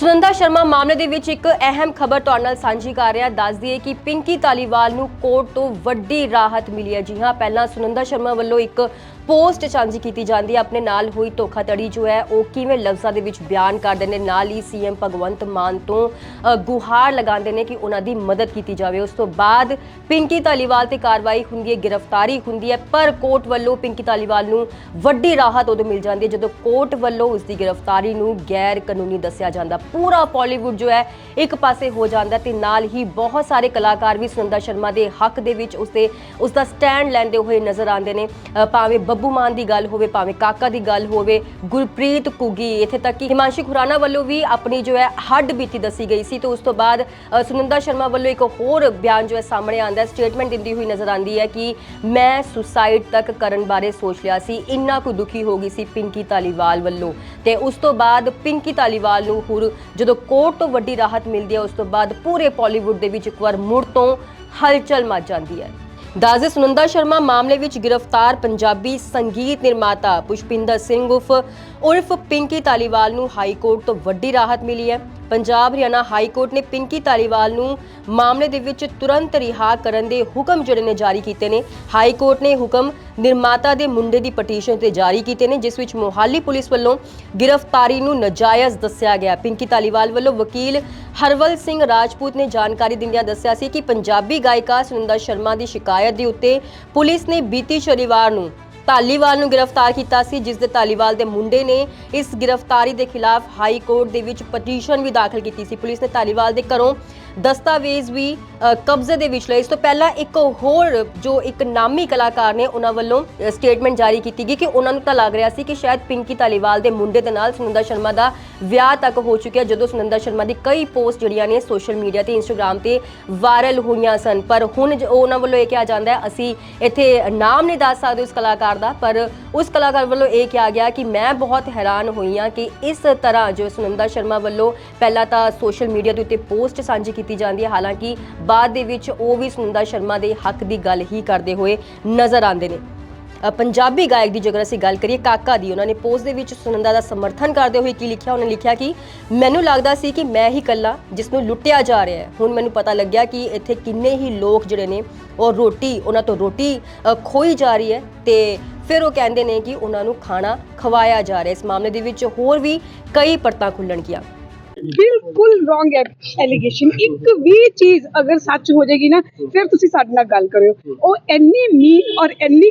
ਸੁਨੰਦਾ ਸ਼ਰਮਾ, ਮਾਮਲੇ ਦੇ ਵਿੱਚ ਇੱਕ ਅਹਿਮ ਖਬਰ ਤੁਹਾਡੇ ਨਾਲ ਸਾਂਝੀ ਕਰ ਰਿਹਾ। ਦੱਸ ਦਈਏ ਕਿ ਪਿੰਕੀ ਧਾਲੀਵਾਲ ਨੂੰ ਕੋਰਟ ਤੋਂ ਵੱਡੀ ਰਾਹਤ ਮਿਲੀ ਹੈ। ਜੀ ਹਾਂ, ਪਹਿਲਾਂ ਸੁਨੰਦਾ ਸ਼ਰਮਾ ਵੱਲੋਂ ਇੱਕ ਪੋਸਟ ਸਾਂਝੀ ਕੀਤੀ ਜਾਂਦੀ ਹੈ। ਆਪਣੇ ਨਾਲ ਹੋਈ ਧੋਖਾਧੜੀ ਜੋ ਹੈ, ਉਹ ਕਿਵੇਂ ਲਫ਼ਜ਼ਾਂ ਦੇ ਵਿੱਚ ਬਿਆਨ ਕਰਦੇ ਨੇ? ਨਾਲ ਹੀ ਸੀਐਮ ਭਗਵੰਤ ਮਾਨ ਤੋਂ ਗੁਹਾਰ ਲਗਾਉਂਦੇ ਨੇ ਕਿ ਉਹਨਾਂ ਦੀ ਮਦਦ ਕੀਤੀ ਜਾਵੇ। ਉਸ ਤੋਂ ਬਾਅਦ ਪਿੰਕੀ ਧਾਲੀਵਾਲ ਤੇ ਕਾਰਵਾਈ ਹੁੰਦੀ ਹੈ, ਗ੍ਰਿਫਤਾਰੀ ਹੁੰਦੀ ਹੈ। ਪਰ ਕੋਰਟ ਵੱਲੋਂ ਪਿੰਕੀ ਧਾਲੀਵਾਲ ਨੂੰ ਵੱਡੀ ਰਾਹਤ ਉਦੋਂ ਮਿਲ ਜਾਂਦੀ ਹੈ, ਜਦੋਂ ਕੋਰਟ ਵੱਲੋਂ ਉਸ ਦੀ ਗ੍ਰਿਫਤਾਰੀ ਨੂੰ ਗੈਰ ਕਾਨੂੰਨੀ ਦੱਸਿਆ ਜਾਂਦਾ। ਪੂਰਾ ਬਾਲੀਵੁੱਡ ਜੋ ਹੈ, ਇੱਕ ਪਾਸੇ ਹੋ ਜਾਂਦਾ ਤੇ ਨਾਲ ਹੀ ਬਹੁਤ ਸਾਰੇ ਕਲਾਕਾਰ ਵੀ ਸੁਨੰਦਾ ਸ਼ਰਮਾ ਦੇ ਹੱਕ ਦੇ ਵਿੱਚ ਉਸਦੇ ਉਸ ਦਾ ਸਟੈਂਡ ਲੈਂਦੇ ਹੋਏ ਨਜ਼ਰ ਆਉਂਦੇ ਨੇ। ਭਾਵੇਂ ਬੱਬੂ ਮਾਨ ਦੀ ਗੱਲ ਹੋਵੇ ਭਾਵੇਂ ਕਾਕਾ ਦੀ ਗੱਲ ਹੋਵੇ ਗੁਰਪ੍ਰੀਤ ਕੁਗੀ ਇੱਥੇ ਤੱਕ ਕਿ ਹਿਮਾਂਸ਼ੀ ਖੁਰਾਨਾ ਵੱਲੋਂ ਵੀ ਆਪਣੀ ਜੋ ਹੈ ਹੱਡ ਬੀਤੀ ਦੱਸੀ ਗਈ ਸੀ। ਤੇ ਉਸ ਤੋਂ ਬਾਅਦ ਅ, ਸੁਨੰਦਾ ਸ਼ਰਮਾ ਵੱਲੋਂ ਇੱਕ ਹੋਰ ਬਿਆਨ ਜੋ ਹੈ ਸਾਹਮਣੇ ਆਉਂਦਾ ਸਟੇਟਮੈਂਟ ਦਿੰਦੀ ਹੋਈ ਨਜ਼ਰ ਆਉਂਦੀ ਹੈ ਕਿ ਮੈਂ ਸੁਸਾਈਡ ਤੱਕ ਕਰਨ ਬਾਰੇ ਸੋਚ ਲਿਆ ਸੀ ਇੰਨਾ ਕੁ ਦੁਖੀ ਹੋ ਗਈ ਸੀ ਪਿੰਕੀ ਧਾਲੀਵਾਲ ਵੱਲੋਂ। ਤੇ ਉਸ ਤੋਂ ਬਾਅਦ ਪਿੰਕੀ ਧਾਲੀਵਾਲ ਨੂੰ ਹੁਣ ਜਦੋਂ ਕੋਰਟ ਤੋਂ ਵੱਡੀ ਰਾਹਤ ਮਿਲਦੀ ਹੈ ਉਸ ਤੋਂ ਬਾਅਦ ਪੂਰੇ ਬਾਲੀਵੁੱਡ ਦੇ ਵਿੱਚ ਇੱਕ ਵਾਰ ਮੁੜ ਤੋਂ ਹਲਚਲ ਮਚ ਜਾਂਦੀ ਹੈ। ਦਾਜ਼ੇ ਸੁਨੰਦਾ ਸ਼ਰਮਾ ਮਾਮਲੇ ਵਿੱਚ ਗ੍ਰਿਫਤਾਰ ਪੰਜਾਬੀ ਸੰਗੀਤ ਨਿਰਮਾਤਾ ਪੁਸ਼ਪਿੰਦਰ ਸਿੰਘ ਉਰਫ ਉਰਫ ਪਿੰਕੀ ਧਾਲੀਵਾਲ ਨੂੰ ਹਾਈ ਕੋਰਟ ਤੋਂ ਵੱਡੀ ਰਾਹਤ ਮਿਲੀ ਹੈ। ਪੰਜਾਬ ਹਰਿਆਣਾ ਹਾਈ ਕੋਰਟ ਨੇ ਪਿੰਕੀ ਧਾਲੀਵਾਲ ਨੂੰ ਮਾਮਲੇ ਦੇ ਵਿੱਚ ਤੁਰੰਤ ਰਿਹਾ ਕਰਨ ਦੇ ਹੁਕਮ ਜਿਹੜੇ ਨੇ ਜਾਰੀ ਕੀਤੇ ਨੇ। ਹਾਈ ਕੋਰਟ ਨੇ ਹੁਕਮ ਨਿਰਮਾਤਾ ਦੇ ਮੁੰਡੇ ਦੀ ਪਟੀਸ਼ਨ ਤੇ ਜਾਰੀ ਕੀਤੇ ਨੇ, ਜਿਸ ਵਿੱਚ ਮੋਹਾਲੀ ਪੁਲਿਸ ਵੱਲੋਂ ਗ੍ਰਿਫਤਾਰੀ ਨੂੰ ਨਾਜਾਇਜ਼ ਦੱਸਿਆ ਗਿਆ। ਪਿੰਕੀ ਧਾਲੀਵਾਲ ਵੱਲੋਂ ਵਕੀਲ ਹਰਵਲ ਸਿੰਘ ਰਾਜਪੂਤ ਨੇ ਜਾਣਕਾਰੀ ਦਿੰਦਿਆਂ ਦੱਸਿਆ ਸੀ ਕਿ ਪੰਜਾਬੀ ਗਾਇਕਾ ਸੁਨੰਦਾ ਸ਼ਰਮਾ ਦੀ ਸ਼ਿਕਾਇਤ ਦੇ ਉੱਤੇ ਪੁਲਿਸ ਨੇ ਬੀਤੀ ਸ਼ਨੀਵਾਰ ਨੂੰ ਧਾਲੀਵਾਲ ਨੂੰ ਗ੍ਰਿਫਤਾਰ ਕੀਤਾ ਸੀ, ਜਿਸ ਦੇ ਧਾਲੀਵਾਲ ਦੇ ਮੁੰਡੇ ਨੇ ਇਸ ਗ੍ਰਿਫਤਾਰੀ ਦੇ ਖਿਲਾਫ ਹਾਈ ਕੋਰਟ ਦੇ ਵਿੱਚ ਪਟੀਸ਼ਨ ਵੀ ਦਾਖਲ ਕੀਤੀ ਸੀ। ਪੁਲਿਸ ਨੇ ਧਾਲੀਵਾਲ ਦੇ ਘਰੋਂ ਦਸਤਾਵੇਜ਼ ਵੀ ਕਬਜ਼ੇ ਦੇ ਵਿੱਚ ਲਏ। ਇਸ ਤੋਂ ਪਹਿਲਾਂ ਇੱਕ ਹੋਰ ਜੋ ਇੱਕ ਨਾਮੀ ਕਲਾਕਾਰ ਨੇ ਉਹਨਾਂ ਵੱਲੋਂ ਸਟੇਟਮੈਂਟ ਜਾਰੀ ਕੀਤੀ ਗਈ ਕਿ ਉਹਨਾਂ ਨੂੰ ਤਾਂ ਲੱਗ ਰਿਹਾ ਸੀ ਕਿ ਸ਼ਾਇਦ ਪਿੰਕੀ ਧਾਲੀਵਾਲ ਦੇ ਮੁੰਡੇ ਦੇ ਨਾਲ ਸੁਨੰਦਾ ਸ਼ਰਮਾ ਦਾ ਵਿਆਹ ਤੱਕ ਹੋ ਚੁੱਕਿਆ, ਜਦੋਂ ਸੁਨੰਦਾ ਸ਼ਰਮਾ ਦੀ ਕਈ ਪੋਸਟ ਜਿਹੜੀਆਂ ਨੇ ਸੋਸ਼ਲ ਮੀਡੀਆ ਤੇ ਇੰਸਟਾਗ੍ਰam ਤੇ ਵਾਇਰਲ ਹੋਈਆਂ ਸਨ। ਪਰ ਹੁਣ ਉਹਨਾਂ ਵੱਲੋਂ ਇਹ ਕਿਹਾ ਜਾਂਦਾ ਹੈ, ਅਸੀਂ ਇੱਥੇ ਨਾਮ ਨਹੀਂ ਦੱਸ ਸਕਦੇ ਉਸ ਕਲਾਕਾਰ ਦਾ, ਪਰ ਉਸ ਕਲਾਕਾਰ ਵੱਲੋਂ ਇਹ ਕਿਹਾ ਗਿਆ ਕਿ ਮੈਂ ਬਹੁਤ ਹੈਰਾਨ ਹੋਈ ਹਾਂ ਕਿ ਇਸ ਤਰ੍ਹਾਂ ਜੋ ਸੁਨੰਦਾ ਸ਼ਰਮਾ ਵੱਲੋਂ ਪਹਿਲਾਂ ਤਾਂ ਸੋਸ਼ਲ ਮੀਡੀਆ ਦੇ ਉੱਤੇ ਪੋਸਟ ਸਾਂਝੀ ਕੀਤੀ ਜਾਂਦੀ ਹੈ, ਹਾਲਾਂਕਿ ਬਾਅਦ ਦੇ ਵਿੱਚ ਉਹ ਵੀ ਸੁਨੰਦਾ ਸ਼ਰਮਾ ਦੇ ਹੱਕ ਦੀ ਗੱਲ ਹੀ ਕਰਦੇ ਹੋਏ ਨਜ਼ਰ ਆਉਂਦੇ ਨੇ। ਪੰਜਾਬੀ ਗਾਇਕ ਦੀ ਜੇਕਰ ਅਸੀਂ ਗੱਲ ਕਰੀਏ, ਕਾਕਾ ਦੀ, ਉਹਨਾਂ ਨੇ ਪੋਸਟ ਦੇ ਵਿੱਚ ਸੁਨੰਦਾ ਦਾ ਸਮਰਥਨ ਕਰਦੇ ਹੋਏ ਕੀ ਲਿਖਿਆ? ਉਹਨਾਂ ਨੇ ਲਿਖਿਆ ਕਿ ਮੈਨੂੰ ਲੱਗਦਾ ਸੀ ਕਿ ਮੈਂ ਹੀ ਇਕੱਲਾ, ਜਿਸ ਨੂੰ ਲੁੱਟਿਆ ਜਾ ਰਿਹਾ ਹੈ। ਹੁਣ ਮੈਨੂੰ ਪਤਾ ਲੱਗਿਆ ਕਿ ਇੱਥੇ ਕਿੰਨੇ ਹੀ ਲੋਕ ਜਿਹੜੇ ਨੇ, ਉਹ ਰੋਟੀ, ਉਹਨਾਂ ਤੋਂ ਰੋਟੀ ਖੋਈ ਜਾ ਰਹੀ ਹੈ ਤੇ ਫਿਰ ਉਹ ਕਹਿੰਦੇ ਨੇ ਕਿ ਉਹਨਾਂ ਨੂੰ ਖਾਣਾ ਖਵਾਇਆ ਜਾ ਰਿਹਾ ਇਸ ਮਾਮਲੇ ਦੇ ਵਿੱਚ ਹੋਰ ਵੀ ਕਈ ਪਰਤਾਂ ਖੁੱਲਣਗੀਆਂ ਬਿਲਕੁਲ ਰੋਂਗ ਐਲੀਗੇਸ਼ਨ ਇੱਕ ਵੀ ਚੀਜ਼ ਅਗਰ ਸੱਚ ਹੋ ਜਾਏਗੀ ਨਾ, ਫਿਰ ਤੁਸੀਂ ਸਾਡੇ ਨਾਲ ਗੱਲ ਕਰਿਓ। ਉਹ ਇੰਨੀ ਮੀਨ ਔਰ ਇੰਨੀ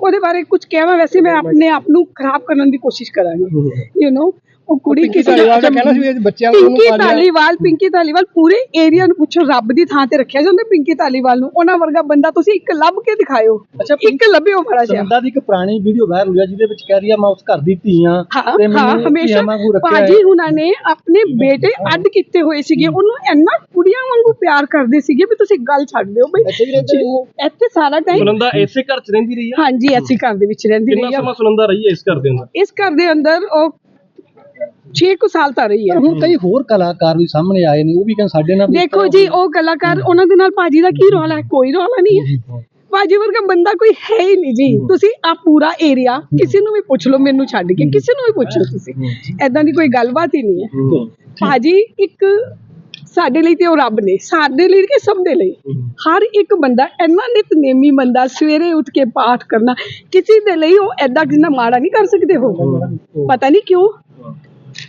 ਉਹਦੇ ਬਾਰੇ ਕੁਝ ਕਹਿਣਾ ਵੈਸੇ ਮੈਂ ਆਪਣੇ ਆਪ ਨੂੰ ਖਰਾਬ ਕਰਨ ਦੀ ਕੋਸ਼ਿਸ਼ ਕਰਾਂਗੀ ਯੂ نو ਉਹ ਕੁੜੀ ਕਿਸੇ ਧਾਲੀਵਾਲ ਦਾ ਕਹਿਣਾ ਸੀ ਬੱਚਿਆਂ ਨੂੰ ਉਹਨੂੰ ਪਿੰਕੀ। ਧਾਲੀਵਾਲ ਪਿੰਕੀ ਧਾਲੀਵਾਲ ਪੂਰੇ ਏਰੀਆ ਨੂੰ ਪੁੱਛੋ ਰੱਬ ਦੀ ਥਾਂ ਤੇ ਰੱਖਿਆ ਜਾਂਦਾ ਪਿੰਕੀ ਧਾਲੀਵਾਲ ਨੂੰ। ਉਹਨਾਂ ਵਰਗਾ ਬੰਦਾ ਤੁਸੀਂ ਇੱਕ ਲੱਭ ਕੇ ਦਿਖਾਇਓ। ਅੱਛਾ, ਇੱਕ ਲੱਭਿਓ ਬੜਾ ਜਿਹਾ। ਸੁਨੰਦਾ ਦੀ ਇੱਕ ਪੁਰਾਣੀ ਵੀਡੀਓ ਵਾਇਰਲ ਹੋਈ ਆ ਜਿਹਦੇ ਵਿੱਚ ਕਹਿ ਰਹੀ ਆ ਮੈਂ ਉਸ ਘਰ ਦੀ ਧੀ ਆ ਤੇ ਹਾਂ ਮੈਨੂੰ ਹਮੇਸ਼ਾ ਧੀਆਂ ਵਾਂਗੂ ਰੱਖਿਆ ਪਾਜੀ ਹੁਣਾਂ ਨੇ ਆਪਣੇ ਬੇਟੇ ਅੱਡ ਕੀਤੇ ਹੋਏ ਸੀਗੇ। ਉਹਨੂੰ ਇੰਨਾ ਕੁੜੀਆਂ ਵਾਂਗੂ ਪਿਆਰ ਕਰਦੇ ਸੀਗੇ ਵੀ ਤੁਸੀਂ ਗੱਲ ਛੱਡ ਦਿਓ ਬਈ। ਇੱਥੇ ਸਾਰਾ ਟਾਈਮ ਸੁਨੰਦਾ ਇਸੇ ਘਰ ਚ ਰਹਿੰਦੀ ਰਹੀ ਆ? ਹਾਂਜੀ ਅਸੀਂ ਘਰ ਦੇ ਵਿੱਚ ਰਹਿੰਦੀ ਕਿੰਨਾ ਰਹੀ ਸਮਾਂ ਆ ਸੁਨੰਦਾ ਰਹੀ ਹੈ ਇਸ ਘਰ ਦੇ ਅੰਦਰ? ਇਸ ਘਰ ਦੇ ਅੰਦਰ ਉਹ 6 ਕੁ ਸਾਲ ਤਾਂ ਰਹੀ ਹੈ। ਹੁਣ ਕਈ ਹੋਰ ਕਲਾਕਾਰ ਵੀ ਸਾਹਮਣੇ ਆਏ ਨੇ ਉਹ ਵੀ ਕਹਿੰਦੇ ਸਾਡੇ ਨਾਲ ਵੀ ਦੇਖੋ ਜੀ ਉਹ ਕਲਾਕਾਰ ਉਹਨਾਂ ਦੇ ਨਾਲ ਪਾਜੀ ਦਾ ਕੀ ਰੌਲਾ ਹੈ? ਕੋਈ ਰੌਲਾ ਨਹੀਂ ਹੈ। ਪਾਜੀ ਵਰਗਾ ਬੰਦਾ ਕੋਈ ਹੈ ਹੀ ਨਹੀਂ ਜੀ। ਤੁਸੀਂ ਆ ਪੂਰਾ ਏਰੀਆ ਕਿਸੇ ਨੂੰ ਵੀ ਪੁੱਛ ਲਓ ਮੈਨੂੰ ਛੱਡ ਕੇ ਕਿਸੇ ਨੂੰ ਵੀ ਪੁੱਛ ਲਓ ਤੁਸੀਂ। ਐਦਾਂ ਦੀ ਕੋਈ ਗੱਲਬਾਤ ਹੀ ਨਹੀਂ ਹੈ। ਭਾਜੀ ਇੱਕ ਸਾਡੇ ਲਈ ਤੇ ਉਹ ਰੱਬ ਨੇ ਸਾਡੇ ਲਈ ਕਿ ਸਭ ਦੇ ਲਈ? ਹਰ ਇੱਕ ਬੰਦਾ ਇੰਨਾ ਨਿਤਨੇਮੀ ਬੰਦਾ ਸਵੇਰੇ ਉੱਠ ਕੇ ਪਾਠ ਕਰਨਾ ਕਿਸੇ ਦੇ ਲਈ ਉਹ ਐਦਾਂ ਕਿੰਨਾ ਮਾੜਾ ਨਹੀਂ ਕਰ ਸਕਦੇ ਹੋ। ਪਤਾ ਨਹੀਂ ਕਿਉਂ?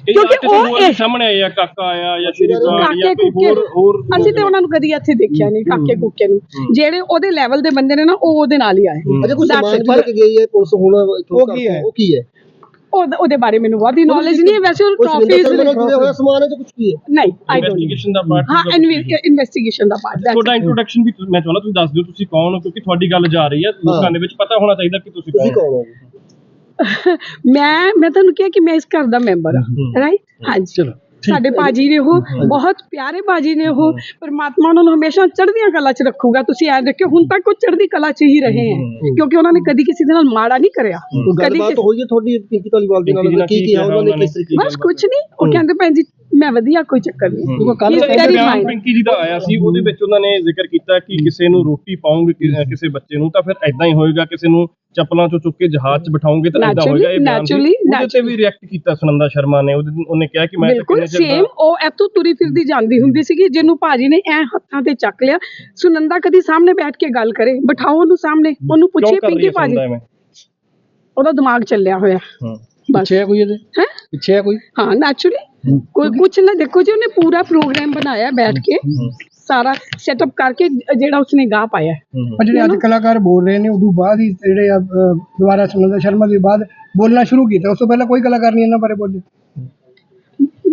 ਕਿਉਂਕਿ ਉਹ ਵੀ ਇਹ- ਸਾਹਮਣੇ ਆਏ ਆ ਕਾਕਾ ਆਇਆ ਜਾਂ ਸ਼੍ਰੀ ਕਾਕੇ ਜਾਂ ਕੋਈ ਕੁੱਕੇ ਹੋਰ ਹੋਰ ਅਸੀਂ ਤੇ ਉਹਨਾਂ ਨੂੰ ਕਦੀ ਇੱਥੇ ਦੇਖਿਆ ਨਹੀਂ ਕਾਕੇ ਕੁੱਕੇ ਨੂੰ। ਜਿਹੜੇ ਉਹਦੇ ਲੈਵਲ ਦੇ ਬੰਦੇ ਨੇ ਨਾ ਉਹ ਉਹਦੇ ਨਾਲ ਹੀ ਆਏ। ਅਜੇ That's ਸਮਾਨ. ਵੀ ਲੈ ਕੇ ਗਈ ਹੈ? ਪੁਲਿਸ ਹੁਣ ਉਹ ਕੀ ਹੈ? ਤੋਂ, ਉਹ ਕੀ ਹੈ? ਉਹ- ਉਹਦੇ ਬਾਰੇ ਮੈਨੂੰ ਬਹੁਤੀ ਨੌਲੇਜ ਨਹੀਂ ਹੈ। ਵੈਸੇ ਉਹ ਟਰਾਫੀਜ਼ ਨਾਲ ਜੁੜਿਆ ਹੋਇਆ ਸਮਾਨ ਹੈ ਜਾਂ ਕੁਝ ਕੀ ਹੈ? ਨਹੀਂ ਆਈ ਡੋਨਟ ਇਨਵੈਸਟੀਗੇਸ਼ਨ ਦਾ ਪਾਰਟ ਹਾਂ ਇਨਵੈਸਟੀਗੇਸ਼ਨ ਦਾ ਪਾਰਟ ਤੁਹਾਡਾ ਇੰਟਰੋਡਕਸ਼ਨ ਵੀ ਮੈਂ ਚਾਹੁੰਦਾ ਤੁਸੀਂ ਦੱਸ ਦਿਓ ਤੁਸੀਂ ਕੌਣ ਹੋ ਕਿਉਂਕਿ ਤੁਹਾਡੀ ਗੱਲ ਜਾ ਰਹੀ ਹੈ। ਲੋਕਾਂ ਦੇ ਵਿੱਚ ਪਤਾ ਹੋਣਾ ਚਾਹੀਦਾ ਕਿ ਤੁਸੀਂ ਕੌਣ ਹੋ? ਮੈਂ ਮੈਂ ਤੁਹਾਨੂੰ ਕਿਹਾ ਕਿ ਮੈਂ ਇਸ ਘਰ ਦਾ ਮੈਂਬਰ ਹਾਂ ਰਾਈਟ ਹਾਂਜੀ। ਚਲੋ ਸਾਡੇ ਬਾਜੀ ਨੇ ਉਹ ਬਹੁਤ ਪਿਆਰੇ ਬਾਜੀ ਨੇ ਉਹ ਪਰਮਾਤਮਾ ਉਹਨਾਂ ਨੂੰ ਹਮੇਸ਼ਾ ਚੜ੍ਹਦੀਆਂ ਕਲਾ 'ਚ ਰੱਖੂਗਾ। ਤੁਸੀਂ ਐ ਦੇਖਿਓ ਹੁਣ ਤੱਕ ਉਹ ਚੜ੍ਹਦੀ ਕਲਾ 'ਚ ਹੀ ਰਹੇ ਹੈ ਕਿਉਂਕਿ ਉਹਨਾਂ ਨੇ ਕਦੀ ਕਿਸੇ ਦੇ ਨਾਲ ਮਾੜਾ ਨਹੀਂ ਕਰਿਆ। ਗੱਲਬਾਤ ਹੋਈ ਹੈ ਤੁਹਾਡੀ ਪਿੰਕੀ ਧਾਲੀਵਾਲ ਦੇ ਨਾਲ? ਨਾਲ ਕੀ ਕੀ ਉਹਨਾਂ ਨੇ ਕਿਸ ਤਰੀਕੇ ਬਸ ਕੁਝ ਨਹੀਂ। ਉਹ ਕਹਿੰਦੇ ਭੈਣ ਜੀ ਮੈਂ ਵਧੀਆ ਕੋਈ ਚੱਕਰ ਨਹੀਂ। ਕਿਉਂਕਿ ਕੱਲ ਬਿਆਨ. ਪਿੰਕੀ ਜੀ ਦਾ ਆਇਆ ਸੀ ਉਹਦੇ ਵਿੱਚ ਉਹਨਾਂ ਨੇ ਜ਼ਿਕਰ ਕੀਤਾ ਕਿ ਕਿਸੇ ਨੂੰ ਰੋਟੀ ਪਾਉਂਗੇ ਕਿਸੇ ਬੱਚੇ ਨੂੰ ਤਾਂ ਫਿਰ ਐਦਾਂ ਹੀ ਹੋਏਗਾ ਕਿਸੇ ਨੂੰ ਚੱਪਲਾਂ ਚੋਂ ਚੁੱਕ ਕੇ ਜਹਾਜ਼ 'ਚ ਬਿਠਾਉਂਗੇ ਤਾਂ Naturally, ਹੋਏਗਾ ਇਹ ਬਿਆਨ ਸੀ। naturally, ਉਹਦੇ ਤੇ ਵੀ ਰਿਐਕਟ ਕੀਤਾ ਸੁਨੰਦਾ ਸ਼ਰਮਾ ਨੇ। ਉਹਦੇ ਉਹਨੇ ਕਿਹਾ ਕਿ ਮੈਂ ਤਾਂ ਬਿਲਕੁਲ ਕਿੰਨੇ ਚਿਰ ਸੇਮ ਉਹ ਇੱਥੋਂ ਤੁਰੀ ਫਿਰਦੀ ਜਾਂਦੀ ਹੁੰਦੀ ਸੀਗੀ ਜਿਹਨੂੰ ਭਾਜੀ ਨੇ ਐ ਹੱਥਾਂ ਤੇ ਚੱਕ ਲਿਆ। ਸੁਨੰਦਾ ਕਦੀ ਸਾਹਮਣੇ ਬੈਠ ਕੇ ਗੱਲ ਕਰੇ ਬਿਠਾਓ ਉਹਨੂੰ ਸਾਹਮਣੇ ਉਹਨੂੰ ਕਿਉਂ ਪੁੱਛੇ ਕਰ ਰਹੀ ਪਿੰਕੀ ਹੈ ਭਾਜੀ? ਐਵੇਂ? ਉਹਦਾ ਦਿਮਾਗ ਚੱਲਿਆ ਹੋਇਆ। ਹੂੰ। ਬਸ। ਪਿੱਛੇ ਹੈ ਕੋਈ ਇਹਦੇ? ਹੈ? ਪਿੱਛੇ ਹੈ ਕੋਈ? ਹਾਂ ਨੈਚੁਰਲੀ ਕੋਈ ਕੁਛ ਨਾ ਦੇਖੋ ਜੀ ਉਹਨੇ ਪੂਰਾ ਪ੍ਰੋਗਰਾਮ ਬਣਾਇਆ ਬੈਠ ਕੇ। ਸਾਰਾ ਸੈਟਅਪ ਕਰਕੇ ਜਿਹੜਾ ਉਸਨੇ ਗਾ ਪਾਇਆ ਪਰ ਜਿਹੜੇ ਅੱਜ ਕਲਾਕਾਰ ਬੋਲ ਰਹੇ ਨੇ ਉਦੋਂ ਬਾਅਦ ਹੀ ਜਿਹੜੇ ਆ, ਅਹ, ਦੁਬਾਰਾ ਸੁਨੰਦਾ ਸ਼ਰਮਾ ਦੇ ਬਾਅਦ ਬੋਲਣਾ ਸ਼ੁਰੂ ਕੀਤਾ। ਉਸ ਤੋਂ ਪਹਿਲਾਂ ਕੋਈ ਕਲਾਕਾਰ ਨਹੀਂ ਇਹਨਾਂ ਬਾਰੇ ਬੋਲੇ।